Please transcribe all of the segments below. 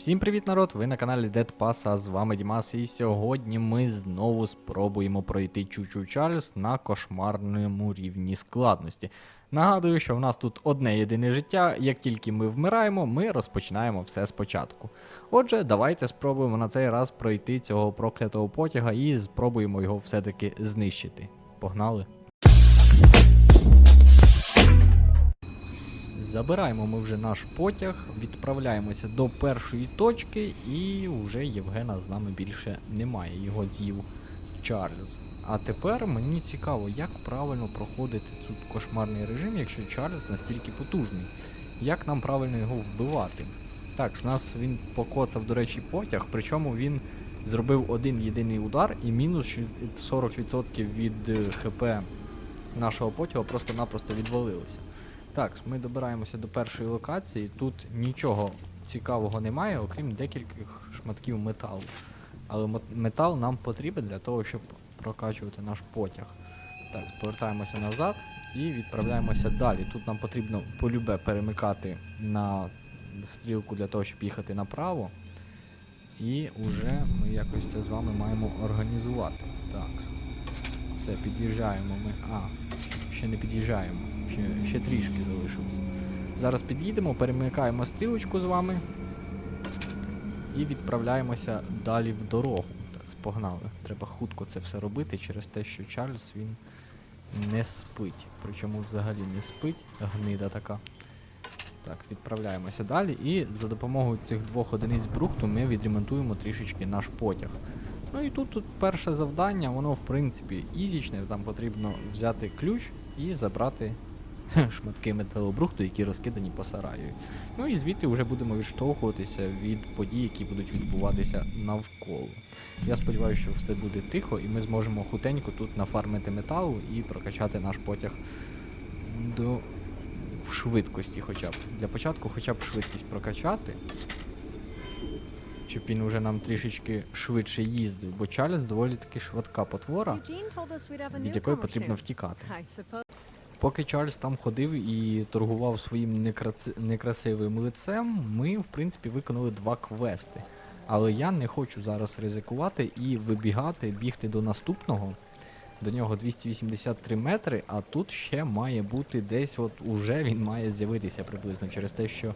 Всім привіт, народ! Ви на каналі Dead Pass, а з вами Дімас, і сьогодні ми знову спробуємо пройти Чучу Чарльз на кошмарному рівні складності. Нагадую, що в нас тут одне єдине життя. Як тільки ми вмираємо, ми розпочинаємо все спочатку. Отже, давайте спробуємо на цей раз пройти цього проклятого потяга і спробуємо його все-таки знищити. Погнали! Забираємо ми вже наш потяг, відправляємося до першої точки, і вже Євгена з нами більше немає. Його з'їв Чарльз. А тепер мені цікаво, як правильно проходити тут кошмарний режим, якщо Чарльз настільки потужний. Як нам правильно його вбивати? Так, в нас він покоцав, до речі, потяг, причому він зробив один єдиний удар і мінус 40% від е, ХП нашого потягу просто-напросто відвалилося. Так, ми добираємося до першої локації. Тут нічого цікавого немає, окрім декількох шматків металу. Але метал нам потрібен для того, щоб прокачувати наш потяг. Так, повертаємося назад і відправляємося далі. Тут нам потрібно полюбе перемикати на стрілку для того, щоб їхати направо. І вже ми якось це з вами маємо організувати. Так. Все, під'їжджаємо ми. А, ще не під'їжджаємо. Ще, ще трішки залишилось. Зараз під'їдемо, перемикаємо стрілочку з вами і відправляємося далі в дорогу. Так, погнали. Треба хутко це все робити через те, що Чарльз він не спить. Причому взагалі не спить, гнида така. Так, відправляємося далі і за допомогою цих двох одиниць брухту ми відремонтуємо трішечки наш потяг. Ну і тут, тут перше завдання, воно в принципі ізічне, там потрібно взяти ключ і забрати шматки металобрухту, які розкидані по сараю. Ну і звідти вже будемо відштовхуватися від подій, які будуть відбуватися навколо. Я сподіваюся, що все буде тихо, і ми зможемо хутенько тут нафармити металу і прокачати наш потяг до в швидкості хоча б. Для початку хоча б швидкість прокачати. Щоб він уже нам трішечки швидше їздив, бо Чарльз доволі таки швидка потвора, від якої потрібно втікати. Поки Чарльз там ходив і торгував своїм некраси... некрасивим лицем, ми, в принципі, виконали два квести. Але я не хочу зараз ризикувати і вибігати, бігти до наступного. До нього 283 метри, а тут ще має бути десь, от уже він має з'явитися приблизно через те, що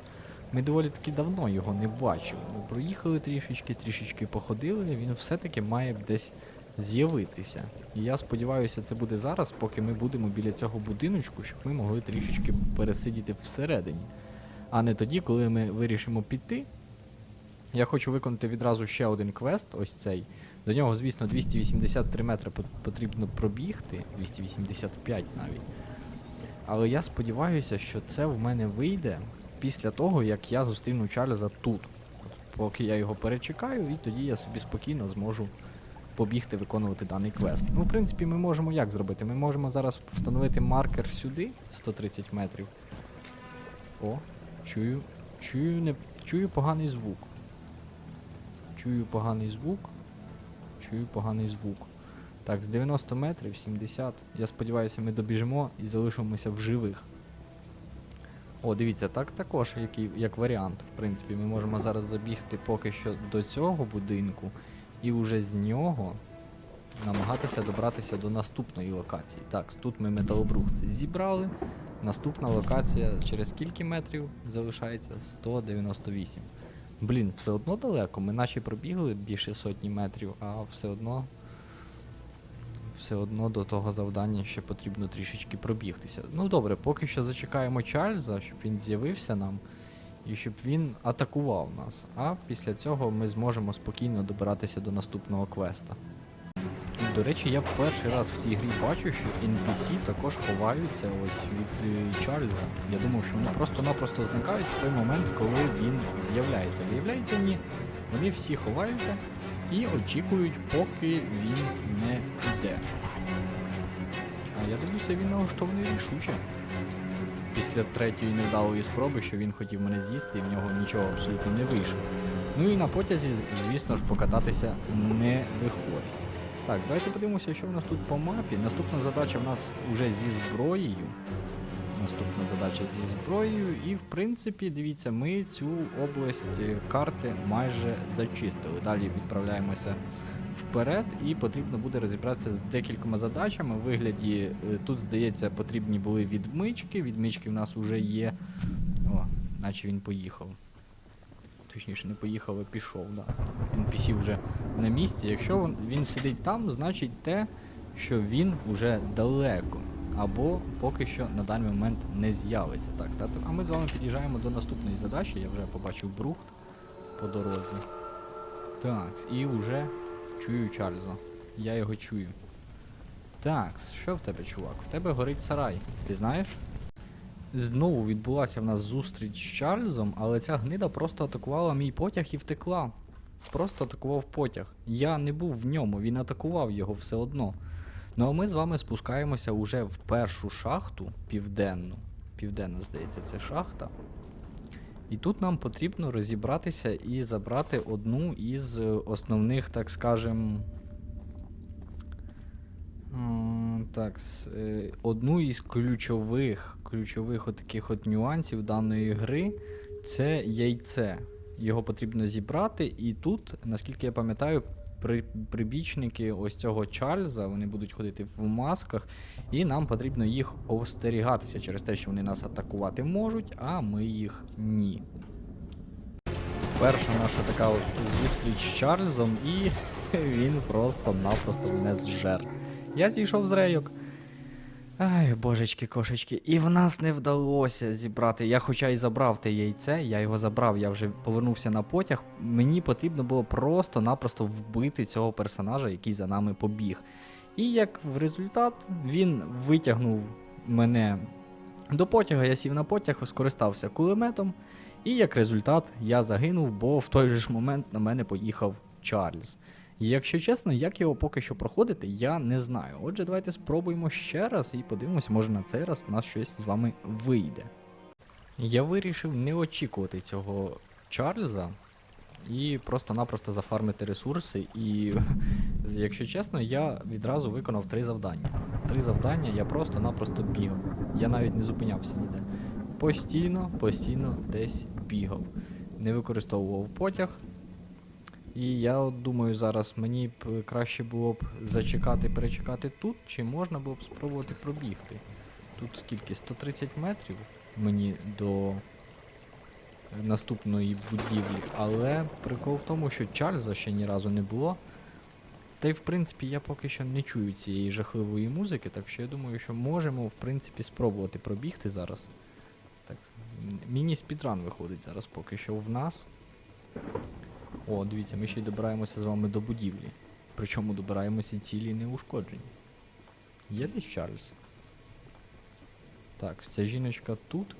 ми доволі таки давно його не бачили. Ми проїхали трішечки, трішечки походили, він все-таки має десь з'явитися. І я сподіваюся, це буде зараз, поки ми будемо біля цього будиночку, щоб ми могли трішечки пересидіти всередині. А не тоді, коли ми вирішимо піти. Я хочу виконати відразу ще один квест, ось цей. До нього, звісно, 283 метри потрібно пробігти, 285 навіть. Але я сподіваюся, що це в мене вийде після того, як я зустріну Чарльза тут. От, поки я його перечекаю, і тоді я собі спокійно зможу побігти виконувати даний квест. Ну, в принципі, ми можемо як зробити? Ми можемо зараз встановити маркер сюди, 130 метрів. О, чую, чую, не, чую поганий звук. Чую поганий звук. Чую поганий звук. Так, з 90 метрів, 70. Я сподіваюся, ми добіжимо і залишимося в живих. О, дивіться, так також який, як варіант. В принципі, ми можемо зараз забігти поки що до цього будинку і вже з нього намагатися добратися до наступної локації. Так, тут ми металобрухт зібрали. Наступна локація через скільки метрів залишається? 198. Блін, все одно далеко. Ми наче пробігли більше сотні метрів, а все одно. Все одно до того завдання ще потрібно трішечки пробігтися. Ну добре, поки що зачекаємо Чарльза, щоб він з'явився нам і щоб він атакував нас. А після цього ми зможемо спокійно добиратися до наступного квеста. До речі, я перший раз в цій грі бачу, що NPC також ховаються ось від е, Чарльза. Я думав, що вони просто-напросто зникають в той момент, коли він з'являється. Виявляється, ні. Вони всі ховаються і очікують, поки він не йде. А я дивлюся, він налаштований рішуче. Після третьої невдалої спроби, що він хотів мене з'їсти, і в нього нічого абсолютно не вийшло. Ну і на потязі, звісно ж, покататися не виходить. Так, давайте подивимося, що в нас тут по мапі. Наступна задача в нас уже зі зброєю. наступна задача зі зброєю. І в принципі, дивіться, ми цю область е, карти майже зачистили. Далі відправляємося вперед, і потрібно буде розібратися з декількома задачами. Вигляді е, тут, здається, потрібні були відмички. Відмички в нас вже є. О, наче він поїхав. Точніше, не поїхав, а пішов, да. NPC вже на місці. Якщо він, він сидить там, значить те, що він вже далеко. Або поки що на даний момент не з'явиться. Так, стати. А ми з вами під'їжджаємо до наступної задачі. Я вже побачив брухт по дорозі. Так, і вже чую Чарльза. Я його чую. Так, що в тебе, чувак? В тебе горить сарай. Ти знаєш? Знову відбулася в нас зустріч з Чарльзом, але ця гнида просто атакувала мій потяг і втекла. Просто атакував потяг. Я не був в ньому, він атакував його все одно. Ну а ми з вами спускаємося уже в першу шахту південну. Південна, здається, це шахта. І тут нам потрібно розібратися і забрати одну із е, основних, так скажем. Так, е, одну із ключових, ключових таких от нюансів даної гри це яйце. Його потрібно зібрати, і тут, наскільки я пам'ятаю, прибічники ось цього Чарльза, вони будуть ходити в масках, і нам потрібно їх остерігатися через те, що вони нас атакувати можуть, а ми їх ні. Перша наша така от зустріч з Чарльзом, і він просто-напросто мене зжер. Я зійшов з рейок. Ай, божечки, кошечки. І в нас не вдалося зібрати. Я хоча й забрав те яйце, я його забрав, я вже повернувся на потяг. Мені потрібно було просто-напросто вбити цього персонажа, який за нами побіг. І як в результат він витягнув мене до потяга, я сів на потяг, скористався кулеметом. І як результат я загинув, бо в той же ж момент на мене поїхав Чарльз. І якщо чесно, як його поки що проходити, я не знаю. Отже, давайте спробуємо ще раз і подивимося, може на цей раз у нас щось з вами вийде. Я вирішив не очікувати цього Чарльза і просто-напросто зафармити ресурси. І, якщо чесно, я відразу виконав три завдання. Три завдання я просто-напросто бігав. Я навіть не зупинявся ніде. Постійно, постійно десь бігав. Не використовував потяг. І я от думаю, зараз мені б краще було б зачекати, перечекати тут, чи можна було б спробувати пробігти. Тут скільки? 130 метрів мені до е, наступної будівлі, але прикол в тому, що Чарльза ще ні разу не було. Та й в принципі я поки що не чую цієї жахливої музики, так що я думаю, що можемо в принципі спробувати пробігти зараз. Так, міні-спідран виходить зараз поки що в нас. О, дивіться, ми ще й добираємося з вами до будівлі. Причому добираємося цілі і неушкоджені. Є десь Чарльз? Так, ця жіночка тут.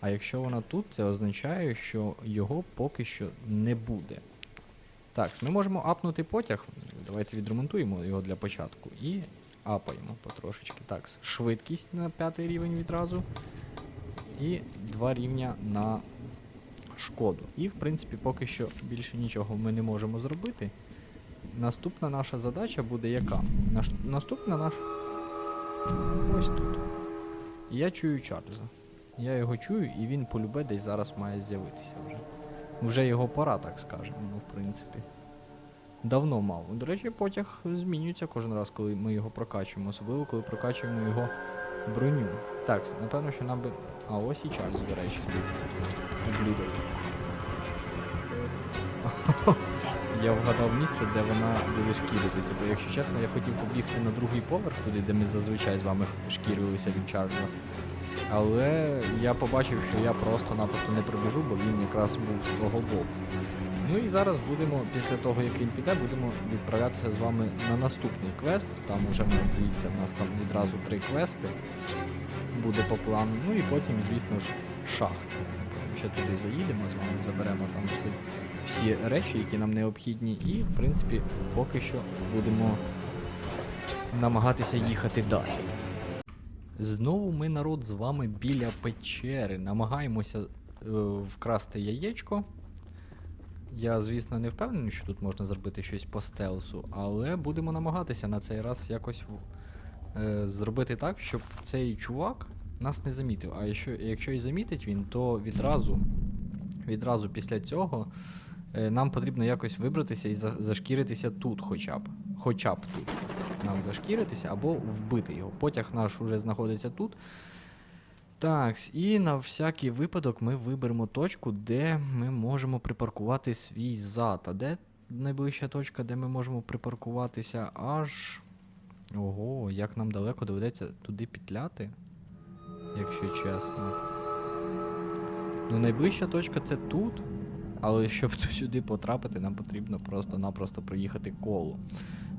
А якщо вона тут, це означає, що його поки що не буде. Так, ми можемо апнути потяг. Давайте відремонтуємо його для початку. І апаємо потрошечки. Так, швидкість на п'ятий рівень відразу. І два рівня на шкоду. І в принципі поки що більше нічого ми не можемо зробити. Наступна наша задача буде яка? Наш... Наступна наша. Ось тут. Я чую Чарльза. Я його чую, і він полюбе десь зараз має з'явитися вже. Вже його пора, так скажемо, ну, в принципі. Давно мав. До речі, потяг змінюється кожен раз, коли ми його прокачуємо, особливо коли прокачуємо його броню. Так, напевно, що нам би. А ось і Чарльз, до речі, дивіться. Ублюдок. Я вгадав місце, де вона буде шкіритися, бо якщо чесно, я хотів побігти на другий поверх, туди, де ми зазвичай з вами шкірилися від Чарльза. Але я побачив, що я просто-напросто не прибіжу, бо він якраз був з того боку. Ну і зараз будемо, після того як він піде, будемо відправлятися з вами на наступний квест. Там уже в дивіться, в нас там відразу три квести буде по плану. Ну і потім, звісно ж, шахт. Ще туди заїдемо з вами, заберемо там всі, всі речі, які нам необхідні, і, в принципі, поки що будемо намагатися їхати далі. Знову ми народ з вами біля печери. Намагаємося е, вкрасти яєчко. Я, звісно, не впевнений, що тут можна зробити щось по стелсу, але будемо намагатися на цей раз якось зробити так, щоб цей чувак нас не замітив. А якщо, якщо і замітить він, то відразу, відразу після цього е, нам потрібно якось вибратися і за, зашкіритися тут хоча б. Хоча б тут. Нам зашкіритися або вбити його. Потяг наш уже знаходиться тут. Так, і на всякий випадок ми виберемо точку, де ми можемо припаркувати свій зад. А де найближча точка, де ми можемо припаркуватися аж. Ого, як нам далеко доведеться туди петляти, якщо чесно. Ну, найближча точка це тут, але щоб сюди потрапити, нам потрібно просто-напросто проїхати коло.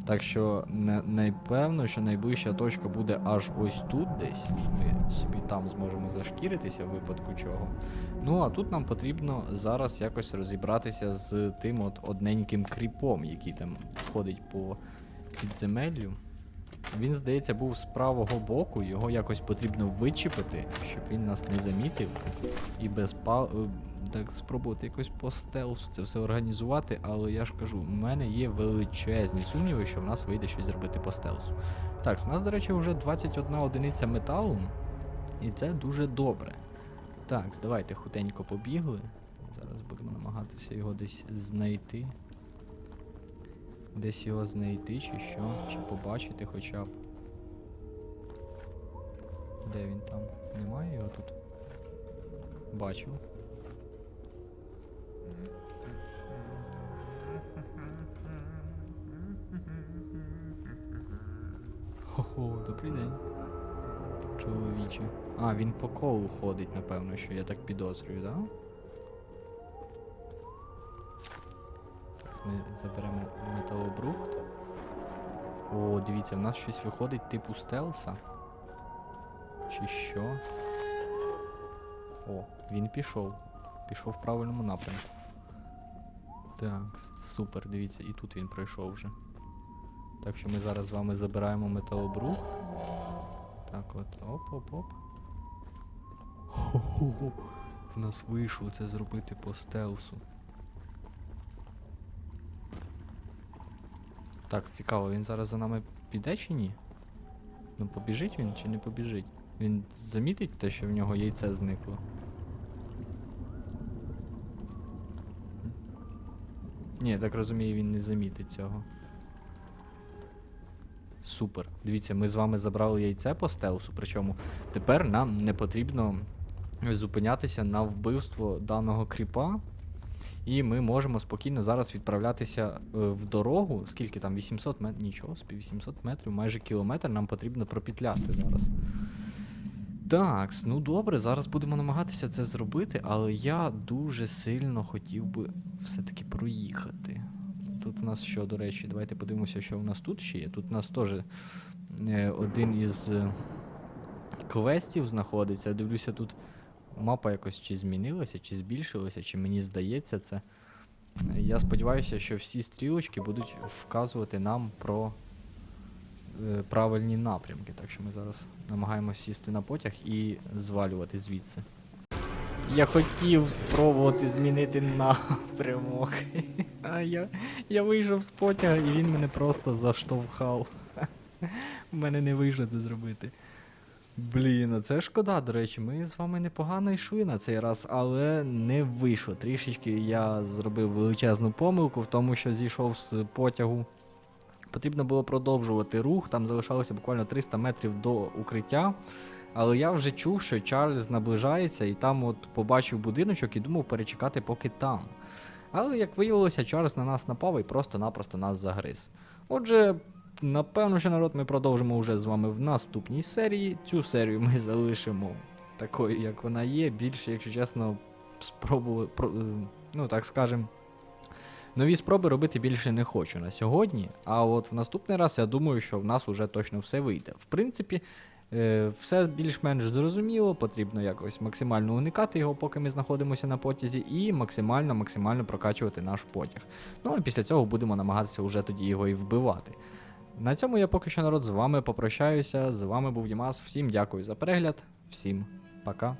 Так що не, напевно, що найближча точка буде аж ось тут десь. Ми собі там зможемо зашкіритися в випадку чого. Ну а тут нам потрібно зараз якось розібратися з тим от одненьким кріпом, який там ходить по підземеллю. Він, здається, був з правого боку, його якось потрібно вичепити, щоб він нас не замітив. І без па... е, так спробувати якось по стелсу це все організувати, але я ж кажу, у мене є величезні сумніви, що в нас вийде щось зробити по стелсу. Так, у нас, до речі, вже 21 одиниця металу, і це дуже добре. Так, давайте хутенько побігли. Зараз будемо намагатися його десь знайти. Десь його знайти, чи що, чи побачити хоча б. Де він там? Немає його тут? Бачу. Хо-хо, добрий день. Чоловіче. А, він по колу ходить, напевно, що я так підозрюю, да? Ми заберемо металобрухт. О, дивіться, в нас щось виходить типу стелса. Чи що? О, він пішов. Пішов в правильному напрямку. Так, супер, дивіться, і тут він пройшов вже. Так що ми зараз з вами забираємо металобрухт. Так от, оп-оп-оп. В нас вийшло це зробити по стелсу. Так, цікаво, він зараз за нами піде чи ні? Ну побіжить він чи не побіжить? Він замітить те, що в нього яйце зникло. Ні, так розумію, він не замітить цього. Супер. Дивіться, ми з вами забрали яйце по стелсу, причому тепер нам не потрібно зупинятися на вбивство даного кріпа. І ми можемо спокійно зараз відправлятися е, в дорогу. Скільки там? 800 метрів? Нічого, собі 800 метрів, майже кілометр нам потрібно пропетляти зараз. Так, ну добре, зараз будемо намагатися це зробити, але я дуже сильно хотів би все-таки проїхати. Тут у нас що, до речі, давайте подивимося, що у нас тут ще є. Тут у нас теж е, один із е, квестів знаходиться. Дивлюся, тут мапа якось чи змінилася, чи збільшилася, чи мені здається це. Я сподіваюся, що всі стрілочки будуть вказувати нам про е, правильні напрямки. Так що ми зараз намагаємося сісти на потяг і звалювати звідси. Я хотів спробувати змінити напрямок. А я, я вийшов з потяга і він мене просто заштовхав. У мене не вийшло це зробити. Блін, це шкода, до речі, ми з вами непогано йшли на цей раз, але не вийшло. Трішечки я зробив величезну помилку в тому, що зійшов з потягу. Потрібно було продовжувати рух, там залишалося буквально 300 метрів до укриття. Але я вже чув, що Чарльз наближається, і там от побачив будиночок і думав перечекати поки там. Але як виявилося, Чарльз на нас напав і просто-напросто нас загриз. Отже, напевно, що народ ми продовжимо вже з вами в наступній серії. Цю серію ми залишимо такою, як вона є. Більше, якщо чесно, спробувати, про- е, ну так скажем, нові спроби робити більше не хочу на сьогодні. А от в наступний раз я думаю, що в нас уже точно все вийде. В принципі, е, все більш-менш зрозуміло, потрібно якось максимально уникати його, поки ми знаходимося на потязі, і максимально максимально прокачувати наш потяг. Ну а після цього будемо намагатися вже тоді його і вбивати. На цьому я поки що народ з вами попрощаюся. З вами був Дімас. Всім дякую за перегляд, всім пока.